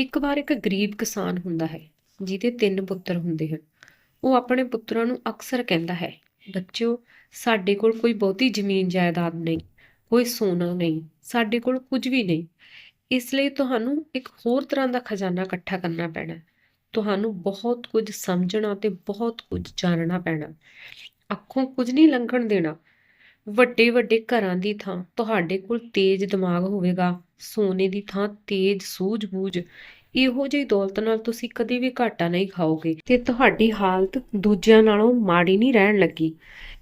ਇੱਕ ਵਾਰ ਇੱਕ ਗਰੀਬ ਕਿਸਾਨ ਹੁੰਦਾ ਹੈ, ਜਿਹਦੇ ਤਿੰਨ ਪੁੱਤਰ ਹੁੰਦੇ ਹਨ। ਉਹ ਆਪਣੇ ਪੁੱਤਰਾਂ ਨੂੰ ਅਕਸਰ ਕਹਿੰਦਾ ਹੈ, ਬੱਚਿਓ, ਸਾਡੇ ਕੋਲ ਕੋਈ ਬਹੁਤੀ ਜ਼ਮੀਨ ਜਾਇਦਾਦ ਨਹੀਂ, ਕੋਈ ਸੋਨਾ ਨਹੀਂ, ਸਾਡੇ ਕੋਲ ਕੁਝ ਵੀ ਨਹੀਂ। ਇਸ ਲਈ ਤੁਹਾਨੂੰ ਇੱਕ ਹੋਰ ਤਰ੍ਹਾਂ ਦਾ ਖਜ਼ਾਨਾ ਇਕੱਠਾ ਕਰਨਾ ਪੈਣਾ। ਤੁਹਾਨੂੰ ਬਹੁਤ ਕੁਝ ਸਮਝਣਾ ਤੇ ਬਹੁਤ ਕੁਝ ਜਾਣਨਾ ਪੈਣਾ। ਅੱਖੋਂ ਕੁਝ ਨਹੀਂ ਲੰਘਣ ਦੇਣਾ। ਵੱਡੇ ਵੱਡੇ ਘਰਾਂ ਦੀ ਥਾਂ, ਤੁਹਾਡੇ ਕੋਲ ਤੇਜ਼ ਦਿਮਾਗ ਹੋਵੇਗਾ, ਸੋਨੇ ਦੀ ਥਾਂ ਤੇਜ਼ ਸੂਝ-ਬੂਝ। ਇਹੋ ਜਿਹੀ ਦੌਲਤ ਨਾਲ ਤੁਸੀਂ ਕਦੇ ਵੀ ਘਾਟਾ ਨਹੀਂ ਖਾਓਗੇ। ਤੇ ਤੁਹਾਡੀ ਹਾਲਤ ਦੂਜਿਆਂ ਨਾਲੋਂ ਮਾੜੀ ਨਹੀਂ ਰਹਿਣ ਲੱਗੀ।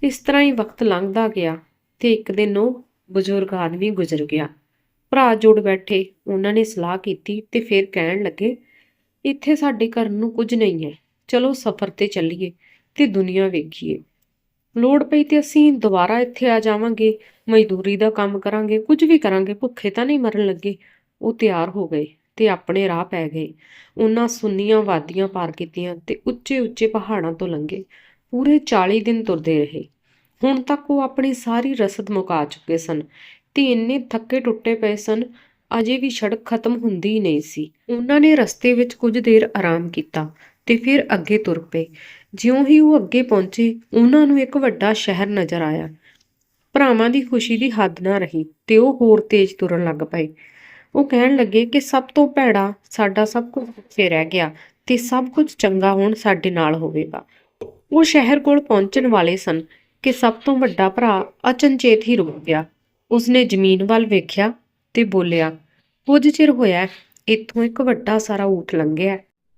ਇਸ ਤਰ੍ਹਾਂ ਹੀ ਵਕਤ ਲੰਘਦਾ ਗਿਆ ਤੇ ਇੱਕ ਦਿਨ ਉਹ ਬਜ਼ੁਰਗ ਆਦਮੀ ਗੁਜ਼ਰ ਗਿਆ। ਭਰਾ ਜੁੜ ਬੈਠੇ, ਉਹਨਾਂ ਨੇ ਸਲਾਹ ਕੀਤੀ ਤੇ ਫਿਰ ਕਹਿਣ ਲੱਗੇ, ਇੱਥੇ ਸਾਡੇ ਘਰ ਨੂੰ ਕੁਝ ਨਹੀਂ ਹੈ। ਚਲੋ ਸਫ਼ਰ ਤੇ ਚੱਲੀਏ ਤੇ ਦੁਨੀਆ ਵੇਖੀਏ। ਲੋੜ ਪਈ ਤੇ ਅਸੀਂ ਦੁਬਾਰਾ ਇੱਥੇ ਆ ਜਾਵਾਂਗੇ, ਮਜ਼ਦੂਰੀ ਦਾ ਕੰਮ ਕਰਾਂਗੇ, ਕੁਝ ਵੀ ਕਰਾਂਗੇ, ਭੁੱਖੇ ਤਾਂ ਨਹੀਂ ਮਰਨ ਲੱਗੇ। ਉਹ ਤਿਆਰ ਹੋ ਗਏ ਤੇ ਆਪਣੇ ਰਾਹ ਪੈ ਗਏ। ਉਹਨਾਂ ਸੁੰਨੀਆਂ ਵਾਦੀਆਂ ਪਾਰ ਕੀਤੀਆਂ ਤੇ ਉੱਚੇ ਉੱਚੇ ਪਹਾੜਾਂ ਤੋਂ ਲੰਘੇ। ਪੂਰੇ 40 ਦਿਨ ਤੁਰਦੇ ਰਹੇ। ਹੁਣ ਤੱਕ ਉਹ ਆਪਣੀ ਸਾਰੀ ਰਸਦ ਮੁਕਾ ਚੁੱਕੇ ਸਨ ਤੇ ਇੰਨੇ ਥੱਕੇ ਟੁੱਟੇ ਪਏ ਸਨ, ਅਜੇ ਵੀ ਸੜਕ ਖਤਮ ਹੁੰਦੀ ਨਹੀਂ ਸੀ। ਉਹਨਾਂ ਨੇ ਰਸਤੇ ਵਿੱਚ ਕੁਝ ਦੇਰ ਆਰਾਮ ਕੀਤਾ ਤੇ ਫਿਰ ਅੱਗੇ ਤੁਰ ਪਏ। ਜਿਉਂ ਹੀ ਉਹ ਅੱਗੇ ਪਹੁੰਚੇ, ਉਹਨਾਂ ਨੂੰ ਇੱਕ ਵੱਡਾ ਸ਼ਹਿਰ ਨਜ਼ਰ ਆਇਆ। ਭਰਾਵਾਂ ਦੀ ਖੁਸ਼ੀ ਦੀ ਹੱਦ ਨਾ ਰਹੀ ਤੇ ਉਹ ਹੋਰ ਤੇਜ਼ ਤੁਰਨ ਲੱਗ ਪਏ। ਉਹ ਕਹਿਣ ਲੱਗੇ ਕਿ ਸਭ ਤੋਂ ਭੈੜਾ ਸਾਡਾ ਸਭ ਕੁਝ ਪਿੱਛੇ ਰਹਿ ਗਿਆ ਤੇ ਸਭ ਕੁਝ ਚੰਗਾ ਹੋਣ ਸਾਡੇ ਨਾਲ ਹੋਵੇਗਾ। ਉਹ ਸ਼ਹਿਰ ਕੋਲ ਪਹੁੰਚਣ ਵਾਲੇ ਸਨ ਕਿ ਸਭ ਤੋਂ ਵੱਡਾ ਭਰਾ ਅਚਨਚੇਤ ਹੀ ਰੁਕ ਗਿਆ। ਉਸਨੇ ਜ਼ਮੀਨ ਵੱਲ ਵੇਖਿਆ ਤੇ ਬੋਲਿਆ, ਕੁਝ ਚਿਰ ਹੋਇਆ, ਇੱਥੋਂ ਇੱਕ ਵੱਡਾ ਸਾਰਾ ਊਠ ਲੰਘਿਆ।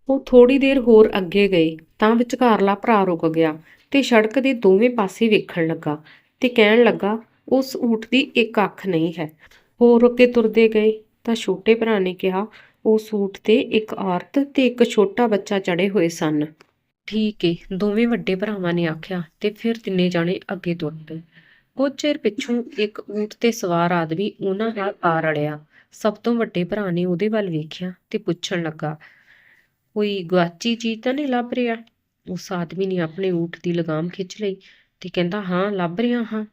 ਉਹ ਥੋੜੀ ਦੇਰ ਹੋਰ ਅੱਗੇ ਗਏ ਤਾਂ ਵਿਚਕਾਰਲਾ ਭਰਾ ਰੁਕ ਗਿਆ ਤੇ ਸੜਕ ਦੇ ਦੋਵੇਂ ਪਾਸੇ ਵੇਖਣ ਲੱਗਾ ਤੇ ਕਹਿਣ ਲੱਗਾ, ਉਸ ਊਠ ਦੀ ਇੱਕ ਅੱਖ ਨਹੀਂ ਹੈ। ਹੋਰ ਅੱਗੇ ਤੁਰਦੇ ਗਏ ਤਾਂ ਛੋਟੇ ਭਰਾ ਨੇ ਕਿਹਾ, ਉਸ ਊਠ ਤੇ ਇੱਕ ਔਰਤ ਤੇ ਇੱਕ ਛੋਟਾ ਬੱਚਾ ਚੜੇ ਹੋਏ ਸਨ। ਠੀਕ ਏ, ਦੋਵੇਂ ਵੱਡੇ ਭਰਾਵਾਂ ਨੇ ਆਖਿਆ ਤੇ ਫਿਰ ਤਿੰਨੇ ਜਾਣੇ ਅੱਗੇ ਤੁਰ ਪਏ ਕੁਝ ਚਿਰ ਪਿੱਛੋਂ ਇੱਕ ਊਠ ਤੇ ਸਵਾਰ ਆਦਮੀ ਉਹਨਾਂ ਨਾਲ ਆ ਰਲਿਆ। ਸਭ ਤੋਂ ਵੱਡੇ ਭਰਾ ਨੇ ਉਹਦੇ ਵੱਲ ਵੇਖਿਆ ਤੇ ਪੁੱਛਣ ਲੱਗਾ ਕੋਈ ਗੁਆਚੀ ਚੀਜ਼ ਤਾਂ ਨਹੀਂ ਲੱਭ ਰਿਹਾ? ਉਸ ਆਦਮੀ ਨੇ ਆਪਣੇ ਊਠ ਦੀ ਲਗਾਮ ਖਿੱਚ ਲਈ ਤੇ ਕਹਿੰਦਾ, ਹਾਂ, ਲੱਭ ਰਿਹਾ ਹਾਂ।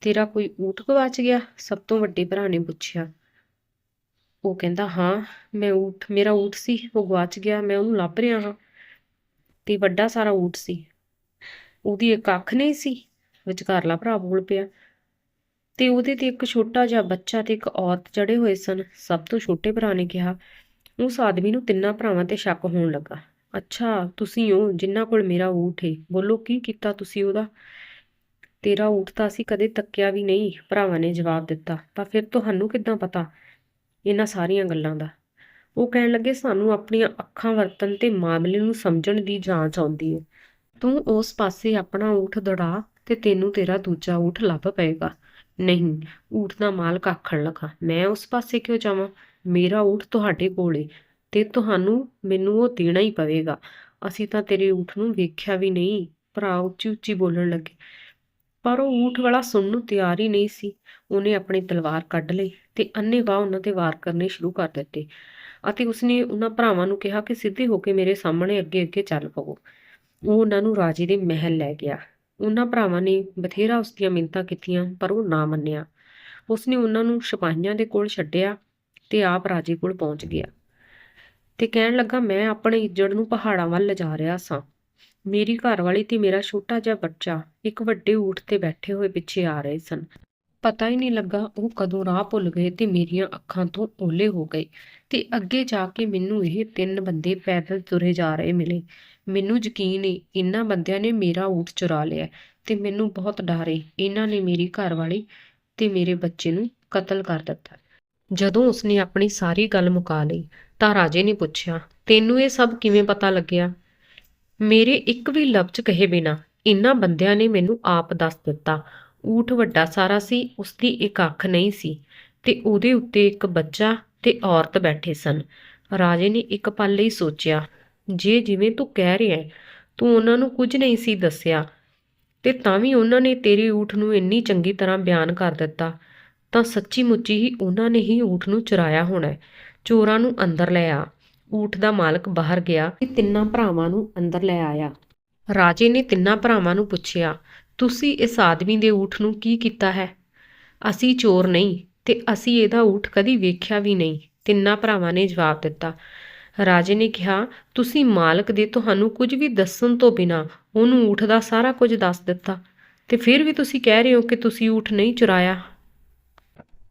ਤੇਰਾ ਕੋਈ ਊਠ ਗਵਾਚ ਗਿਆ? ਸਭ ਤੋਂ ਵੱਡੇ ਭਰਾ ਨੇ ਪੁੱਛਿਆ। ਉਹ ਕਹਿੰਦਾ, ਹਾਂ, ਮੈਂ ਊਠ, ਮੇਰਾ ਊਠ ਸੀ, ਉਹ ਗਵਾਚ ਗਿਆ, ਮੈਂ ਉਹਨੂੰ ਲੱਭ ਰਿਹਾ ਹਾਂ। ਤੇ ਵੱਡਾ ਸਾਰਾ ਊਠ ਸੀ। ਉਹਦੀ ਇੱਕ ਅੱਖ ਨਹੀਂ ਸੀ, ਵਿਚਕਾਰਲਾ ਭਰਾ ਬੋਲ ਪਿਆ। ਤੇ ਉਹਦੇ ਤੇ ਇੱਕ ਛੋਟਾ ਜਿਹਾ ਬੱਚਾ ਤੇ ਇੱਕ ਔਰਤ ਚੜੇ ਹੋਏ ਸਨ। ਸਭ ਤੋਂ ਛੋਟੇ ਭਰਾ ਨੇ ਕਿਹਾ ਉਸ ਆਦਮੀ ਨੂੰ ਤਿੰਨਾਂ ਭਰਾਵਾਂ ਤੇ ਸ਼ੱਕ ਹੋਣ ਲੱਗਾ। ਅੱਛਾ, ਤੁਸੀਂ ਹੋ ਜਿਨ੍ਹਾਂ ਕੋਲ ਮੇਰਾ ਊਠ ਏ। ਬੋਲੋ, ਕੀ ਕੀਤਾ ਤੁਸੀਂ ਉਹਦਾ? ਤੇਰਾ ਊਠ ਤਾਂ ਅਸੀਂ ਕਦੇ ਤੱਕਿਆ ਵੀ ਨਹੀਂ, ਭਰਾਵਾਂ ਨੇ ਜਵਾਬ ਦਿੱਤਾ। ਤਾਂ ਫਿਰ ਤੁਹਾਨੂੰ ਕਿੱਦਾਂ ਪਤਾ ਇਹਨਾਂ ਸਾਰੀਆਂ ਗੱਲਾਂ ਦਾ? ਉਹ ਕਹਿਣ ਲੱਗੇ, ਸਾਨੂੰ ਆਪਣੀਆਂ ਅੱਖਾਂ ਵਰਤਨ ਤੇ ਮਾਮਲੇ ਨੂੰ ਸਮਝਣ ਦੀ ਜਾਂਚ ਆਉਂਦੀ ਹੈ ਤੂੰ ਉਸ ਪਾਸੇ ਆਪਣਾ ਊਠ ਦੌੜਾ ਤੇ ਤੈਨੂੰ ਤੇਰਾ ਦੂਜਾ ਊਠ ਲੱਭ ਪਏਗਾ। ਨਹੀਂ, ਊਠ ਦਾ ਮਾਲਕ ਆਖਣ ਲੱਗਾ, ਮੈਂ ਉਸ ਪਾਸੇ ਕਿਉਂ ਜਾਵਾਂ? ਮੇਰਾ ਊਠ ਤੁਹਾਡੇ ਕੋਲ ਏ, ਤੇ ਤੁਹਾਨੂੰ ਮੈਨੂੰ ਉਹ ਦੇਣਾ ਹੀ ਪਵੇਗਾ। ਅਸੀਂ ਤਾਂ ਤੇਰੇ ਊਠ ਨੂੰ ਵੇਖਿਆ ਵੀ ਨਹੀਂ, ਭਰਾ ਉੱਚੀ ਉੱਚੀ ਬੋਲਣ ਲੱਗੇ। ਪਰ ਉਹ ਊਠ ਵਾਲਾ ਸੁਣਨ ਨੂੰ ਤਿਆਰ ਹੀ ਨਹੀਂ ਸੀ। ਉਹਨੇ ਆਪਣੀ ਤਲਵਾਰ ਕੱਢ ਲਈ ਤੇ ਅੰਨ੍ਹੇਵਾਹ ਉਹਨਾਂ ਤੇ ਵਾਰ ਕਰਨੇ ਸ਼ੁਰੂ ਕਰ ਦਿੱਤੇ ਅਤੇ ਉਸਨੇ ਉਹਨਾਂ ਭਰਾਵਾਂ ਨੂੰ ਕਿਹਾ ਕਿ ਸਿੱਧੇ ਹੋ ਕੇ ਮੇਰੇ ਸਾਹਮਣੇ ਅੱਗੇ ਅੱਗੇ ਚੱਲ ਪਵੋ। ਉਹ ਉਹਨਾਂ ਨੂੰ ਰਾਜੇ ਦੇ ਮਹਿਲ ਲੈ ਗਿਆ। ਉਹਨਾਂ ਭਰਾਵਾਂ ਨੇ ਬਥੇਰਾ ਉਸ ਦੀਆਂ ਮਿੰਨਤਾਂ ਕੀਤੀਆਂ, ਪਰ ਉਹ ਨਾ ਮੰਨਿਆ। ਉਸਨੇ ਉਹਨਾਂ ਨੂੰ ਸਿਪਾਹੀਆਂ ਦੇ ਕੋਲ ਛੱਡਿਆ ਤੇ ਆਪ ਰਾਜੇ ਕੋਲ ਪਹੁੰਚ ਗਿਆ ਤੇ ਕਹਿਣ ਲੱਗਾ, ਮੈਂ ਆਪਣੇ ਇੱਜੜ ਨੂੰ ਪਹਾੜਾਂ ਵੱਲ ਲਿਜਾ ਰਿਹਾ ਸਾਂ। ਮੇਰੀ ਘਰਵਾਲੀ ਤੇ ਮੇਰਾ ਛੋਟਾ ਜਿਹਾ ਬੱਚਾ ਇੱਕ ਵੱਡੇ ਊਠ ਤੇ ਬੈਠੇ ਹੋਏ ਪਿੱਛੇ ਆ ਰਹੇ ਸਨ। ਪਤਾ ਹੀ ਨਹੀਂ ਲੱਗਾ ਉਹ ਕਦੋਂ ਰਾਹ ਭੁੱਲ ਗਏ ਤੇ ਮੇਰੀਆਂ ਅੱਖਾਂ ਤੋਂ ਓਲੇ ਹੋ ਗਏ ਤੇ ਅੱਗੇ ਜਾ ਕੇ ਮੈਨੂੰ ਇਹ ਤਿੰਨ ਬੰਦੇ ਪੈਦਲ ਤੁਰੇ ਜਾ ਰਹੇ ਮਿਲੇ। ਮੈਨੂੰ ਯਕੀਨ ਏ, ਇਹਨਾਂ ਬੰਦਿਆਂ ਨੇ ਮੇਰਾ ਊਠ ਚੁਰਾ ਲਿਆ ਤੇ ਮੈਨੂੰ ਬਹੁਤ ਡਰ ਏ। ਇਹਨਾਂ ਨੇ ਮੇਰੀ ਘਰਵਾਲੀ ਤੇ ਮੇਰੇ ਬੱਚੇ ਨੂੰ ਕਤਲ ਕਰ ਦਿੱਤਾ। ਜਦੋਂ ਉਸਨੇ ਆਪਣੀ ਸਾਰੀ ਗੱਲ ਮੁਕਾ ਲਈ ਤਾਂ ਰਾਜੇ ਨੇ ਪੁੱਛਿਆ ਤੈਨੂੰ ਇਹ ਸਭ ਕਿਵੇਂ ਪਤਾ ਲੱਗਿਆ? ਮੇਰੇ ਇੱਕ ਵੀ ਲਫ਼ਜ਼ ਕਹੇ ਬਿਨਾ ਇਹਨਾਂ ਬੰਦਿਆਂ ਨੇ ਮੈਨੂੰ ਆਪ ਦੱਸ ਦਿੱਤਾ। ਊਠ ਵੱਡਾ ਸਾਰਾ ਸੀ ਉਸਦੀ ਇੱਕ ਅੱਖ ਨਹੀਂ ਸੀ ਤੇ ਉਹਦੇ ਉੱਤੇ ਇੱਕ ਬੱਚਾ ਤੇ ਔਰਤ ਬੈਠੇ ਸਨ। ਰਾਜੇ ਨੇ ਇੱਕ ਪਲ ਲਈ ਸੋਚਿਆ ਜੇ ਜਿਵੇਂ ਤੂੰ ਕਹਿ ਰਿਹਾ ਹੈ, ਤੂੰ ਉਹਨਾਂ ਨੂੰ ਕੁਝ ਨਹੀਂ ਸੀ ਦੱਸਿਆ ਤੇ ਤਾਂ ਵੀ ਉਹਨਾਂ ਨੇ ਤੇਰੇ ਊਠ ਨੂੰ ਇੰਨੀ ਚੰਗੀ ਤਰ੍ਹਾਂ ਬਿਆਨ ਕਰ ਦਿੱਤਾ। ਤਾਂ ਸੱਚੀ ਮੁੱਚੀ ਹੀ ਉਹਨਾਂ ਨੇ ਹੀ ਊਠ ਨੂੰ ਚੁਰਾਇਆ ਹੋਣਾ ਚੋਰਾਂ ਨੂੰ ਅੰਦਰ ਲੈ ਆ। ਊਠ ਦਾ ਮਾਲਕ ਬਾਹਰ ਗਿਆ। ਤੇ ਤਿੰਨਾਂ ਭਰਾਵਾਂ ਨੂੰ ਅੰਦਰ ਲੈ ਆਇਆ। ਰਾਜੇ ਨੇ ਤਿੰਨਾਂ ਭਰਾਵਾਂ ਨੂੰ ਪੁੱਛਿਆ, ਤੁਸੀਂ ਇਸ ਆਦਮੀ ਦੇ ਊਠ ਨੂੰ ਕੀ ਕੀਤਾ ਹੈ? ਅਸੀਂ ਚੋਰ ਨਹੀਂ ਤੇ ਅਸੀਂ ਇਹਦਾ ਊਠ ਕਦੀ ਵੇਖਿਆ ਵੀ ਨਹੀਂ। ਤਿੰਨਾਂ ਭਰਾਵਾਂ ਨੇ ਜਵਾਬ ਦਿੱਤਾ। ਰਾਜੇ ਨੇ ਕਿਹਾ, ਤੁਸੀਂ ਮਾਲਕ ਦੇ ਤੁਹਾਨੂੰ ਕੁਝ ਵੀ ਦੱਸਣ ਤੋਂ ਬਿਨਾਂ ਉਹਨੂੰ ਊਠ ਦਾ ਸਾਰਾ ਕੁਝ ਦੱਸ ਦਿੱਤਾ ਤੇ ਫਿਰ ਵੀ ਤੁਸੀਂ ਕਹਿ ਰਹੇ ਹੋ ਕਿ ਤੁਸੀਂ ਊਠ ਨਹੀਂ ਚੁਰਾਇਆ।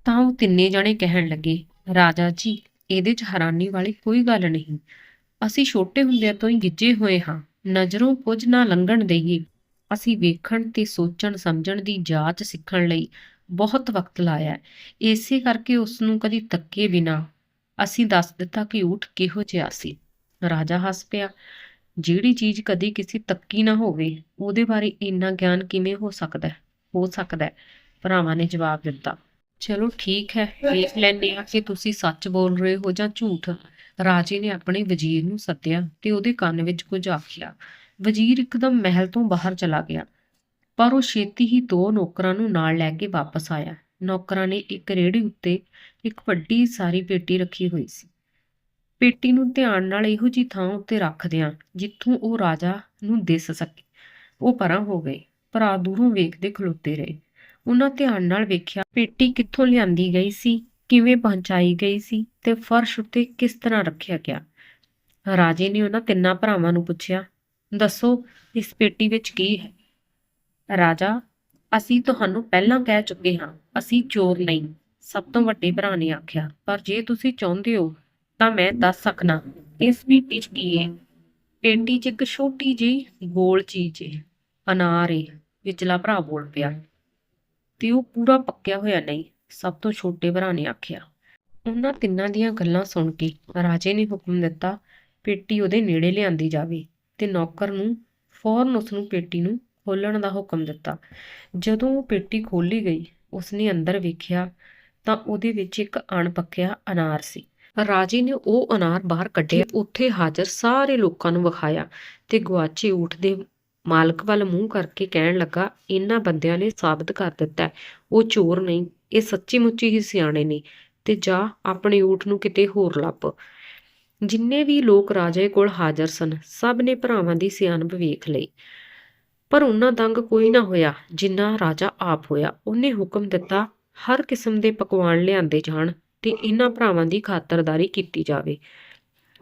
ਤਾਂ ਉਹ ਤਿੰਨੇ ਜਣੇ ਕਹਿਣ ਲੱਗੇ, ਰਾਜਾ ਜੀ, ਇਹਦੇ 'ਚ ਹੈਰਾਨੀ ਵਾਲੀ ਕੋਈ ਗੱਲ ਨਹੀਂ। ਅਸੀਂ ਛੋਟੇ ਹੁੰਦਿਆਂ ਤੋਂ ਹੀ ਗਿੱਜੇ ਹੋਏ ਹਾਂ। ਨਜ਼ਰੋਂ ਕੁਝ ਨਾ ਲੰਘਣ ਦੇਈਏ। ਅਸੀਂ ਵੇਖਣ ਤੇ ਸੋਚਣ, ਸਮਝਣ ਦੀ ਜਾਂਚ ਸਿੱਖਣ ਲਈ ਬਹੁਤ ਵਕਤ ਲਾਇਆ ਇਸੇ ਕਰਕੇ ਉਸ ਨੂੰ ਕਦੀ ਤੱਕੇ ਬਿਨਾ ਅਸੀਂ ਦੱਸ ਦਿੱਤਾ ਕਿ ਊਠ ਕਿਹੋ ਜਿਹਾ ਸੀ। ਰਾਜਾ ਹੱਸ ਪਿਆ, ਜਿਹੜੀ ਚੀਜ਼ ਕਦੀ ਕਿਸੇ ਤੱਕੀ ਨਾ ਹੋਵੇ, ਉਹਦੇ ਬਾਰੇ ਇੰਨਾ ਗਿਆਨ ਕਿਵੇਂ ਹੋ ਸਕਦਾ ਹੋ? ਸਕਦਾ ਭਰਾਵਾਂ ਨੇ ਜਵਾਬ ਦਿੱਤਾ ਚਲੋ ਠੀਕ ਹੈ, ਦੇਖ ਲੈਂਦੇ ਆ ਕਿ ਤੁਸੀਂ ਸੱਚ ਬੋਲ ਰਹੇ ਹੋ ਜਾਂ ਝੂਠ। ਰਾਜੇ ਨੇ ਆਪਣੇ ਵਜ਼ੀਰ ਨੂੰ ਸੱਦਿਆ ਤੇ ਉਹਦੇ ਕੰਨ ਵਿੱਚ ਕੁਝ ਆਖਿਆ। ਵਜ਼ੀਰ ਇੱਕਦਮ ਮਹਿਲ ਤੋਂ ਬਾਹਰ ਚਲਾ ਗਿਆ, ਪਰ ਉਹ ਛੇਤੀ ਹੀ ਦੋ ਨੌਕਰਾਂ ਨੂੰ ਨਾਲ ਲੈ ਕੇ ਵਾਪਸ ਆਇਆ। ਨੌਕਰਾਂ ਨੇ ਇੱਕ ਰੇੜੀ ਉੱਤੇ ਇੱਕ ਵੱਡੀ ਸਾਰੀ ਪੇਟੀ ਰੱਖੀ ਹੋਈ ਸੀ। ਪੇਟੀ ਨੂੰ ਧਿਆਨ ਨਾਲ ਇਹੋ ਜੀ ਥਾਂ ਉੱਤੇ ਰੱਖਦਿਆਂ ਜਿੱਥੋਂ ਉਹ ਰਾਜਾ ਨੂੰ ਦਿਸ ਸਕੇ। ਉਹ ਪਰਾਂ ਹੋ ਗਏ, ਭਰਾ ਦੂਰੋਂ ਵੇਖਦੇ ਖਲੋਤੇ ਰਹੇ। ਉਹਨਾਂ ਧਿਆਨ ਨਾਲ ਵੇਖਿਆ ਪੇਟੀ ਕਿੱਥੋਂ ਲਿਆਂਦੀ ਗਈ ਸੀ, ਕਿਵੇਂ ਪਹੁੰਚਾਈ ਗਈ ਸੀ ਤੇ ਫਰਸ਼ ਉੱਤੇ ਕਿਸ ਤਰ੍ਹਾਂ ਰੱਖਿਆ ਗਿਆ। ਰਾਜੇ ਨੇ ਉਹਨਾਂ ਤਿੰਨਾਂ ਭਰਾਵਾਂ ਨੂੰ ਪੁੱਛਿਆ, ਦੱਸੋ, ਇਸ ਪੇਟੀ ਵਿੱਚ ਕੀ ਹੈ? ਰਾਜਾ, ਅਸੀਂ ਤੁਹਾਨੂੰ ਪਹਿਲਾਂ ਕਹਿ ਚੁੱਕੇ ਹਾਂ, ਅਸੀਂ ਚੋਰ ਨਹੀਂ। ਸਭ ਤੋਂ ਵੱਡੇ ਭਰਾ ਨੇ ਆਖਿਆ, ਪਰ ਜੇ ਤੁਸੀਂ ਚਾਹੁੰਦੇ ਹੋ, ਤਾਂ ਮੈਂ ਦੱਸ ਸਕਣਾ ਇਸ ਪੇਟੀ 'ਚ ਕੀ ਹੈ? ਪੇਟੀ 'ਚ ਇੱਕ ਛੋਟੀ ਜਿਹੀ ਗੋਲ ਚੀਜ਼ ਹੈ ਅਨਾਰ ਹੈ ਵਿਚਲਾ ਭਰਾ ਬੋਲ ਪਿਆ। ਤੇ ਉਹ ਪੂਰਾ ਪੱਕਿਆ ਹੋਇਆ ਨਹੀਂ, ਸਭ ਤੋਂ ਛੋਟੇ ਭਰਾ ਨੇ ਆਖਿਆ। ਉਹਨਾਂ ਤਿੰਨਾਂ ਦੀਆਂ ਗੱਲਾਂ ਸੁਣ ਕੇ ਰਾਜੇ ਨੇ ਹੁਕਮ ਦਿੱਤਾ ਪੇਟੀ ਉਹਦੇ ਨੇੜੇ ਲਿਆਂਦੀ ਜਾਵੇ ਤੇ ਨੌਕਰ ਨੂੰ ਫੌਰਨ ਉਸ ਨੂੰ ਪੇਟੀ ਨੂੰ ਖੋਲਣ ਦਾ ਹੁਕਮ ਦਿੱਤਾ। ਜਦੋਂ ਉਹ ਪੇਟੀ ਖੋਲੀ ਗਈ, ਉਸਨੇ ਅੰਦਰ ਵੇਖਿਆ ਤਾਂ ਉਹਦੇ ਵਿੱਚ ਇੱਕ ਅਣਪੱਕਿਆ ਅਨਾਰ ਸੀ। ਰਾਜੇ ਨੇ ਉਹ ਅਨਾਰ ਬਾਹਰ ਕੱਢਿਆ। ਉੱਥੇ ਹਾਜ਼ਰ ਸਾਰੇ ਲੋਕਾਂ ਨੂੰ ਵਿਖਾਇਆ ਤੇ ਗੁਆਚੇ ਊਠ ਦੇ ਮਾਲਕ ਵੱਲ ਮੂੰਹ ਕਰਕੇ ਕਹਿਣ ਲੱਗਾ ਇਹਨਾਂ ਬੰਦਿਆਂ ਨੇ ਸਾਬਤ ਕਰ ਦਿੱਤਾ ਉਹ ਚੋਰ ਨਹੀਂ, ਇਹ ਸੱਚੀ ਮੁੱਚੀ ਹੀ ਸਿਆਣੇ ਨੇ। ਤੇ ਜਾ ਆਪਣੇ ਊਠ ਨੂੰ ਕਿਤੇ ਹੋਰ ਲੱਭ। ਜਿੰਨੇ ਵੀ ਲੋਕ ਰਾਜੇ ਕੋਲ ਹਾਜ਼ਰ ਸਨ, ਸਭ ਨੇ ਭਰਾਵਾਂ ਦੀ ਸਿਆਣਪ ਵੇਖ ਲਈ। ਪਰ ਉਹਨਾਂ ਦੰਗ ਕੋਈ ਨਾ ਹੋਇਆ, ਜਿੰਨਾ ਰਾਜਾ ਆਪ ਹੋਇਆ। ਉਹਨੇ ਹੁਕਮ ਦਿੱਤਾ, ਹਰ ਕਿਸਮ ਦੇ ਪਕਵਾਨ ਲਿਆਂਦੇ ਜਾਣ ਤੇ ਇਹਨਾਂ ਭਰਾਵਾਂ ਦੀ ਖਾਤਰਦਾਰੀ ਕੀਤੀ ਜਾਵੇ।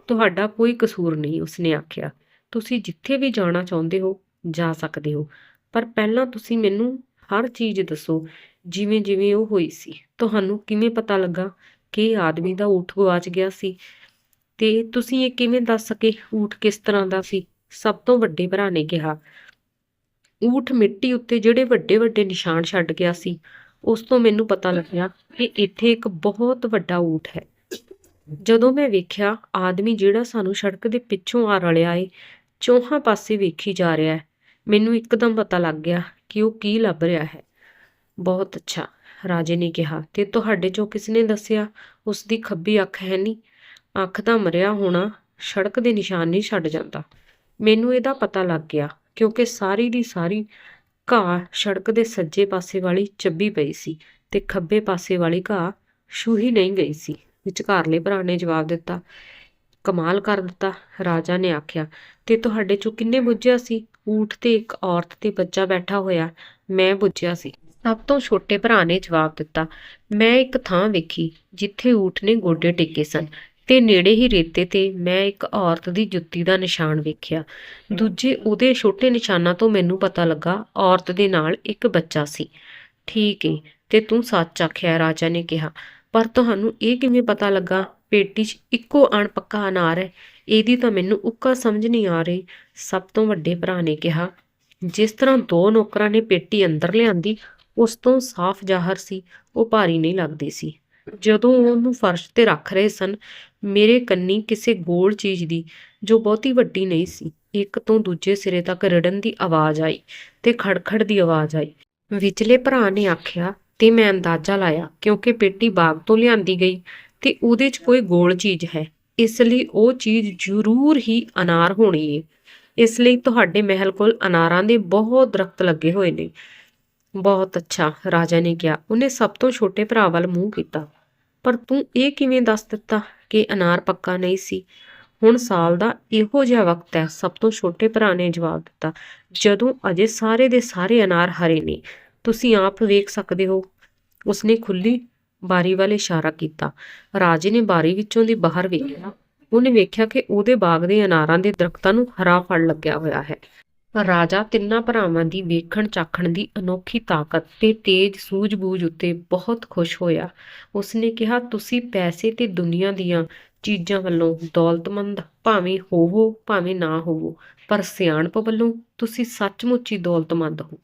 ਤੁਹਾਡਾ ਕੋਈ ਕਸੂਰ ਨਹੀਂ, ਉਸਨੇ ਆਖਿਆ। ਤੁਸੀਂ ਜਿੱਥੇ ਵੀ ਜਾਣਾ ਚਾਹੁੰਦੇ ਹੋ ਜਾ ਸਕਦੇ ਹੋ। ਪਰ ਪਹਿਲਾਂ ਤੁਸੀਂ ਮੈਨੂੰ ਹਰ ਚੀਜ਼ ਦੱਸੋ, ਜਿਵੇਂ ਜਿਵੇਂ ਉਹ ਹੋਈ ਸੀ। ਤੁਹਾਨੂੰ ਕਿਵੇਂ ਪਤਾ ਲੱਗਾ ਕਿ ਆਦਮੀ ਦਾ ਊਠ ਗਵਾਚ ਗਿਆ ਸੀ? ਤੇ ਤੁਸੀਂ ਇਹ ਕਿਵੇਂ ਦੱਸ ਸਕੇ ਊਠ ਕਿਸ ਤਰ੍ਹਾਂ ਦਾ ਸੀ? ਸਭ ਤੋਂ ਵੱਡੇ ਭਰਾ ਨੇ ਕਿਹਾ। ਊਠ ਮਿੱਟੀ ਉੱਤੇ ਜਿਹੜੇ ਵੱਡੇ ਵੱਡੇ ਨਿਸ਼ਾਨ ਛੱਡ ਗਿਆ ਸੀ, ਉਸ ਤੋਂ ਮੈਨੂੰ ਪਤਾ ਲੱਗਿਆ ਕਿ ਇੱਥੇ ਇੱਕ ਬਹੁਤ ਵੱਡਾ ਊਠ ਹੈ। ਜਦੋਂ ਮੈਂ ਵੇਖਿਆ, ਆਦਮੀ ਜਿਹੜਾ ਸਾਨੂੰ ਸੜਕ ਦੇ ਪਿੱਛੋਂ ਆ ਰਲਿਆ ਏ, ਚੌਹਾਂ ਪਾਸੇ ਵੇਖੀ ਜਾ ਰਿਹਾ ਹੈ। ਮੈਨੂੰ ਇੱਕਦਮ ਪਤਾ ਲੱਗ ਗਿਆ ਕਿ ਉਹ ਕੀ ਲੱਭ ਰਿਹਾ ਹੈ। ਬਹੁਤ ਅੱਛਾ, ਰਾਜੇ ਨੇ ਕਿਹਾ। ਤੇ ਤੁਹਾਡੇ ਚੋਂ ਕਿਸ ਨੇ ਦੱਸਿਆ? ਉਸ ਦੀ ਖੱਬੀ ਅੱਖ ਹੈ ਨਹੀਂ ਅੱਖ ਦਾ ਮਰਿਆ ਹੋਣਾ, ਸੜਕ ਦੇ ਨਿਸ਼ਾਨ ਨਹੀਂ ਛੱਡ ਜਾਂਦਾ। ਮੈਨੂੰ ਇਹਦਾ ਪਤਾ ਲੱਗ ਗਿਆ, ਕਿਉਂਕਿ ਸਾਰੀ ਦੀ ਸਾਰੀ ਘਾਹ ਸੜਕ ਦੇ ਸੱਜੇ ਪਾਸੇ ਵਾਲੀ ਚੱਬੀ ਪਈ ਸੀ ਤੇ ਖੱਬੇ ਪਾਸੇ ਵਾਲੀ ਘਾਹ ਛੂਹੀ ਨਹੀਂ ਗਈ ਸੀ। ਵਿਚਕਾਰਲੇ ਭਰਾ ਨੇ ਜਵਾਬ ਦਿੱਤਾ, ਕਮਾਲ ਕਰ ਦਿੱਤਾ। ਰਾਜਾ ਨੇ ਆਖਿਆ, ਤੇ ਤੁਹਾਡੇ ਚੋਂ ਕਿੰਨੇ ਬੁੱਝਿਆ ਸੀ? ਊਠ ਤੇ ਇੱਕ ਔਰਤ ਤੇ ਬੱਚਾ ਬੈਠਾ ਹੋਇਆ, ਮੈਂ ਬੁੱਝਿਆ ਸੀ। ਸਭ ਤੋਂ ਛੋਟੇ ਭਰਾ ਨੇ ਜਵਾਬ ਦਿੱਤਾ, ਮੈਂ ਇੱਕ ਥਾਂ ਵੇਖੀ, ਜਿੱਥੇ ਊਠ ਨੇ ਗੋਡੇ ਟੇਕੇ ਸਨ ਤੇ ਨੇੜੇ ਹੀ ਰੇਤੇ ਤੇ ਮੈਂ ਇੱਕ ਔਰਤ ਦੀ ਜੁੱਤੀ ਦਾ ਨਿਸ਼ਾਨ ਵੇਖਿਆ। ਦੂਜੇ ਉਹਦੇ ਛੋਟੇ ਨਿਸ਼ਾਨਾਂ ਤੋਂ ਮੈਨੂੰ ਪਤਾ ਲੱਗਾ, ਔਰਤ ਦੇ ਨਾਲ ਇੱਕ ਬੱਚਾ ਸੀ। ਠੀਕ ਏ, ਤੇ ਤੂੰ ਸੱਚ ਆਖਿਆ, ਰਾਜਾ ਨੇ ਕਿਹਾ। ਪਰ ਤੁਹਾਨੂੰ ਇਹ ਕਿਵੇਂ ਪਤਾ ਲੱਗਾ? ਪੇਟੀ 'ਚ ਇੱਕੋ ਅਣਪੱਕਾ ਅਨਾਰ ਹੈ। ਇਹਦੀ ਤਾਂ ਮੈਨੂੰ ਉੱਕਾ ਸਮਝ ਨਹੀਂ ਆ ਰਹੀ। ਸਭ ਤੋਂ ਵੱਡੇ ਭਰਾ ਨੇ ਕਿਹਾ, ਜਿਸ ਤਰ੍ਹਾਂ ਦੋ ਨੌਕਰਾਂ ਨੇ ਪੇਟੀ ਅੰਦਰ ਲਿਆਂਦੀ, ਉਸ ਤੋਂ ਸਾਫ਼ ਜ਼ਾਹਰ ਸੀ, ਉਹ ਭਾਰੀ ਨਹੀਂ ਲੱਗਦੀ ਸੀ। ਜਦੋਂ ਉਹਨੂੰ ਫਰਸ਼ ਤੇ ਰੱਖ ਰਹੇ ਸਨ, ਮੇਰੇ ਕੰਨੀ ਕਿਸੇ ਗੋਲ ਚੀਜ਼ ਦੀ, ਜੋ ਬਹੁਤੀ ਵੱਡੀ ਨਹੀਂ ਸੀ, ਇੱਕ ਤੋਂ ਦੂਜੇ ਸਿਰੇ ਤੱਕ ਰੜਨ ਦੀ ਆਵਾਜ਼ ਆਈ ਤੇ ਖੜਖੜ ਦੀ ਆਵਾਜ਼ ਆਈ। ਵਿਚਲੇ ਭਰਾ ਨੇ ਆਖਿਆ, ਤੇ ਮੈਂ ਅੰਦਾਜ਼ਾ ਲਾਇਆ, ਕਿਉਂਕਿ ਪੇਟੀ ਬਾਗ ਤੋਂ ਲਿਆਂਦੀ ਗਈ, ਤੇ ਉਹਦੇ 'ਚ ਕੋਈ ਗੋਲ ਚੀਜ਼ ਹੈ। ਇਸ ਲਈ ਉਹ ਚੀਜ਼ ਜ਼ਰੂਰ ਹੀ ਅਨਾਰ ਹੋਣੀ ਏ। ਇਸ ਲਈ ਤੁਹਾਡੇ ਮਹਿਲ ਕੋਲ ਅਨਾਰਾਂ ਦੇ ਬਹੁਤ ਦਰਖਤ ਲੱਗੇ ਹੋਏ ਨੇ। ਬਹੁਤ ਅੱਛਾ, ਰਾਜਾ ਨੇ ਕਿਹਾ। ਉਹਨੇ ਸਭ ਤੋਂ ਛੋਟੇ ਭਰਾ ਵੱਲ ਮੂੰਹ ਕੀਤਾ। ਪਰ ਤੂੰ ਇਹ ਕਿਵੇਂ ਦੱਸ ਦਿੱਤਾ ਕਿ ਅਨਾਰ ਪੱਕਾ ਨਹੀਂ ਸੀ? ਹੁਣ ਸਾਲ ਦਾ ਇਹੋ ਜਿਹਾ ਵਕਤ ਹੈ, ਸਭ ਤੋਂ ਛੋਟੇ ਭਰਾ ਨੇ ਜਵਾਬ ਦਿੱਤਾ। ਜਦੋਂ ਅਜੇ ਸਾਰੇ ਦੇ ਸਾਰੇ ਅਨਾਰ ਹਰੇ ਨੇ, ਤੁਸੀਂ ਆਪ ਵੇਖ ਸਕਦੇ ਹੋ। ਉਸਨੇ ਖੁੱਲੀ ਬਾਰੀ ਵੱਲ ਇਸ਼ਾਰਾ ਕੀਤਾ। ਰਾਜੇ ਨੇ ਬਾਰੀ ਵਿੱਚੋਂ ਦੀ ਬਾਹਰ ਵੇਖਿਆ। ਉਹਨੇ ਵੇਖਿਆ ਕਿ ਉਹਦੇ ਬਾਗ ਦੇ ਅਨਾਰਾਂ ਦੇ ਦਰਖਤਾਂ ਨੂੰ ਹਰਾ ਫੜ ਲੱਗਿਆ ਹੋਇਆ ਹੈ। ਰਾਜਾ ਤਿੰਨਾਂ ਭਰਾਵਾਂ ਦੀ ਵੇਖਣ ਚਾਖਣ ਦੀ ਅਨੋਖੀ ਤਾਕਤ ਤੇ ਤੇਜ ਸੂਝ-ਬੂਝ ਉੱਤੇ ਬਹੁਤ ਖੁਸ਼ ਹੋਇਆ। ਉਸਨੇ ਕਿਹਾ, ਤੁਸੀਂ ਪੈਸੇ ਤੇ ਦੁਨੀਆ ਦੀਆਂ ਚੀਜ਼ਾਂ ਵੱਲੋਂ ਦੌਲਤਮੰਦ, ਭਾਵੇਂ ਹੋਵੋ, ਭਾਵੇਂ ਨਾ ਹੋਵੋ, ਪਰ ਸਿਆਣਪ ਵੱਲੋਂ ਤੁਸੀਂ ਸੱਚਮੁੱਚ ਹੀ ਦੌਲਤਮੰਦ ਹੋ।